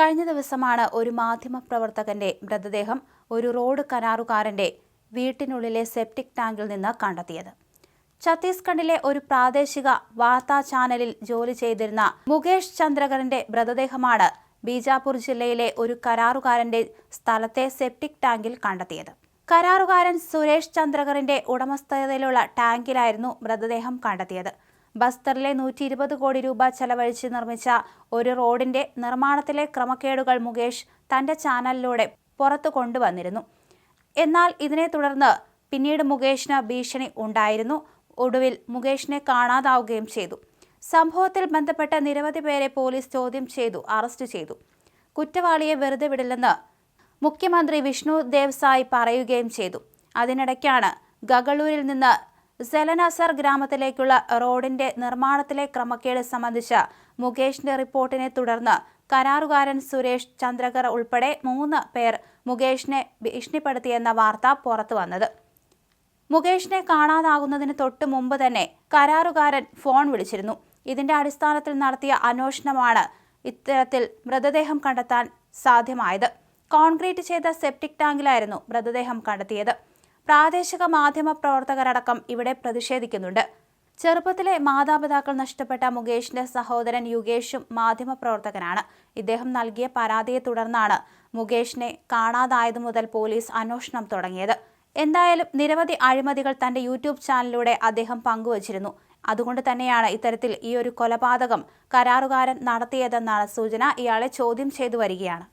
കഴിഞ്ഞ ദിവസമാണ് ഒരു മാധ്യമപ്രവർത്തകന്റെ മൃതദേഹം ഒരു റോഡ് കരാറുകാരന്റെ വീട്ടിനുള്ളിലെ സെപ്റ്റിക് ടാങ്കിൽ നിന്ന് കണ്ടെത്തിയത്. ഛത്തീസ്ഗഡിലെ ഒരു പ്രാദേശിക വാർത്താ ചാനലിൽ ജോലി ചെയ്തിരുന്ന മുകേഷ് ചന്ദ്രകറിന്റെ മൃതദേഹമാണ് ബീജാപൂർ ജില്ലയിലെ ഒരു കരാറുകാരന്റെ സ്ഥലത്തെ സെപ്റ്റിക് ടാങ്കിൽ കണ്ടെത്തിയത്. കരാറുകാരൻ സുരേഷ് ചന്ദ്രകറിന്റെ ഉടമസ്ഥതയിലുള്ള ടാങ്കിലായിരുന്നു മൃതദേഹം കണ്ടെത്തിയത്. ബസ്തറിലെ നൂറ്റി ഇരുപത് കോടി രൂപ ചെലവഴിച്ച് നിർമ്മിച്ച ഒരു റോഡിന്റെ നിർമ്മാണത്തിലെ ക്രമക്കേടുകൾ മുകേഷ് തന്റെ ചാനലിലൂടെ പുറത്തു കൊണ്ടുവന്നിരുന്നു. എന്നാൽ ഇതിനെ തുടർന്ന് പിന്നീട് മുകേഷിന് ഭീഷണി ഉണ്ടായിരുന്നു. ഒടുവിൽ മുകേഷിനെ കാണാതാവുകയും ചെയ്തു. സംഭവത്തിൽ ബന്ധപ്പെട്ട നിരവധി പേരെ പോലീസ് ചോദ്യം ചെയ്തു അറസ്റ്റ് ചെയ്തു. കുറ്റവാളിയെ വെറുതെ വിടില്ലെന്ന് മുഖ്യമന്ത്രി വിഷ്ണു ദേവ്സായി പറയുകയും ചെയ്തു. അതിനിടയ്ക്കാണ് ഗഗളൂരിൽ നിന്ന് സെലനസർ ഗ്രാമത്തിലേക്കുള്ള റോഡിന്റെ നിർമ്മാണത്തിലെ ക്രമക്കേട് സംബന്ധിച്ച മുകേഷിന്റെ റിപ്പോർട്ടിനെ തുടർന്ന് കരാറുകാരൻ സുരേഷ് ചന്ദ്രകർ ഉൾപ്പെടെ മൂന്ന് പേർ മുകേഷിനെ ഭീഷണിപ്പെടുത്തിയെന്ന വാർത്ത പുറത്തു വന്നത്. മുകേഷിനെ കാണാതാകുന്നതിന് തൊട്ട് മുമ്പ് തന്നെ കരാറുകാരൻ ഫോൺ വിളിച്ചിരുന്നു. ഇതിന്റെ അടിസ്ഥാനത്തിൽ നടത്തിയ അന്വേഷണമാണ് ഇത്തരത്തിൽ മൃതദേഹം കണ്ടെത്താൻ സാധ്യമായത്. കോൺക്രീറ്റ് ചെയ്ത സെപ്റ്റിക് ടാങ്കിലായിരുന്നു മൃതദേഹം കണ്ടെത്തിയത്. പ്രാദേശിക മാധ്യമ പ്രവർത്തകരടക്കം ഇവിടെ പ്രതിഷേധിക്കുന്നുണ്ട്. ചെറുപ്പത്തിലെ മാതാപിതാക്കൾ നഷ്ടപ്പെട്ട മുകേഷിന്റെ സഹോദരൻ യുഗേഷും മാധ്യമപ്രവർത്തകനാണ് ഇദ്ദേഹം നൽകിയ പരാതിയെ തുടർന്നാണ് മുകേഷിനെ കാണാതായതു മുതൽ പോലീസ് അന്വേഷണം തുടങ്ങിയത്. എന്തായാലും നിരവധി അഴിമതികൾ തന്റെ യൂട്യൂബ് ചാനലിലൂടെ അദ്ദേഹം പങ്കുവച്ചിരുന്നു. അതുകൊണ്ട് തന്നെയാണ് ഇത്തരത്തിൽ ഈ ഒരു കൊലപാതകം കരാറുകാരൻ നടത്തിയതെന്നാണ് സൂചന. ഇയാളെ ചോദ്യം ചെയ്തു വരികയാണ്.